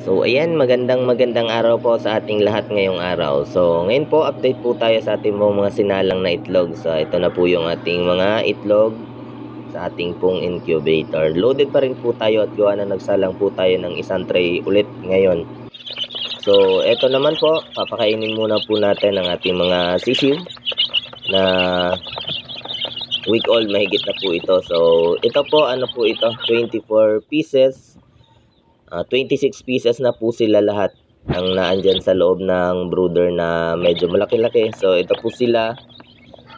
So ayan, magandang magandang araw po sa ating lahat ngayong araw. So ngayon po, update po tayo sa ating mga sinalang na itlog. So ito na po yung ating mga itlog sa ating pong incubator. Loaded pa rin po tayo at gawa na nagsalang po tayo ng isang tray ulit ngayon. So ito naman po, papakainin muna po natin ang ating mga sisiw na week old mahigit na po ito. So ito po, ano po ito, 24 pieces Ah, 26 pieces na po sila lahat ang naandyan sa loob ng brooder na medyo malaki-laki. So ito po sila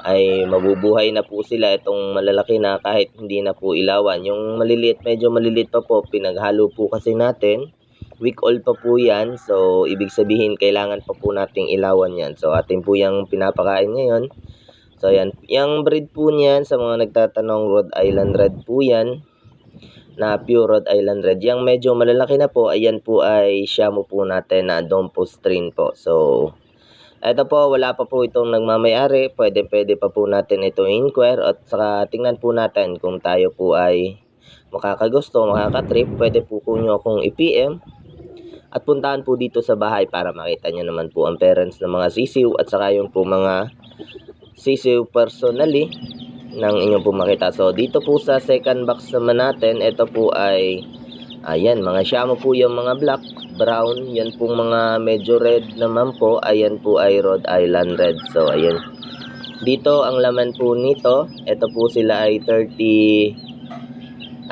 ay mabubuhay na po sila itong malalaki na kahit hindi na po ilawan. Yung maliliit, medyo maliliit pa po, pinaghalo po kasi natin. Week old pa po yan. So ibig sabihin kailangan pa po nating ilawan yan. So atin po yung pinapakain ngayon. So yan, yung breed po niyan sa mga nagtatanong Rhode Island Red po yan na pure Rhode Island Red. Yung medyo malalaki na po, ayan po ay Shamu po natin na Dompo strain po. So, ito po, wala pa po itong nagmamayari. Pwede, pwede pa po natin ito inquire at saka tingnan po natin kung tayo po ay makakagusto, makakatrip. Pwede po po nyo akong i-PM at puntahan po dito sa bahay para makita nyo naman po ang parents ng mga sisiw at saka yung po mga sisiw personally ng inyong po makita. So, dito po sa second box naman natin, ito po ay, ayan, mga shamo po yung mga black, brown, yan po mga medyo red naman po, ayan po ay Rhode Island Red. So, ayan. Dito, ang laman po nito, ito po sila ay 30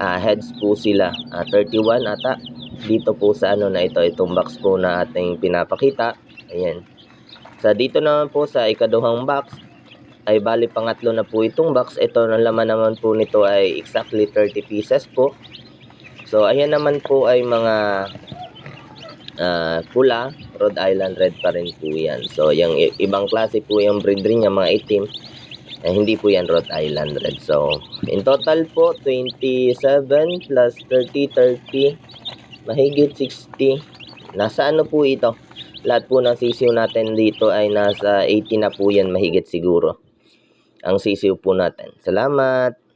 ah, heads po sila. Ah, 31 ata. Dito po sa ano na ito, itong box po na ating pinapakita. Ayan. Sa dito naman po sa ikaduhang box, ay bali pangatlo na po itong box. Ito na laman naman po nito ay exactly 30 pieces po. So ayan naman po ay mga ah, pula, Rhode Island Red pa rin po yan. So yung ibang klase po yung breed rin niya, mga itim. Eh, hindi po yan Rhode Island Red. So in total po 27 plus 30, 30, mahigit 60. Nasa ano po ito? Lahat po ng sisiw natin dito ay nasa 80 na po yan mahigit siguro ang sisiw po natin. Salamat!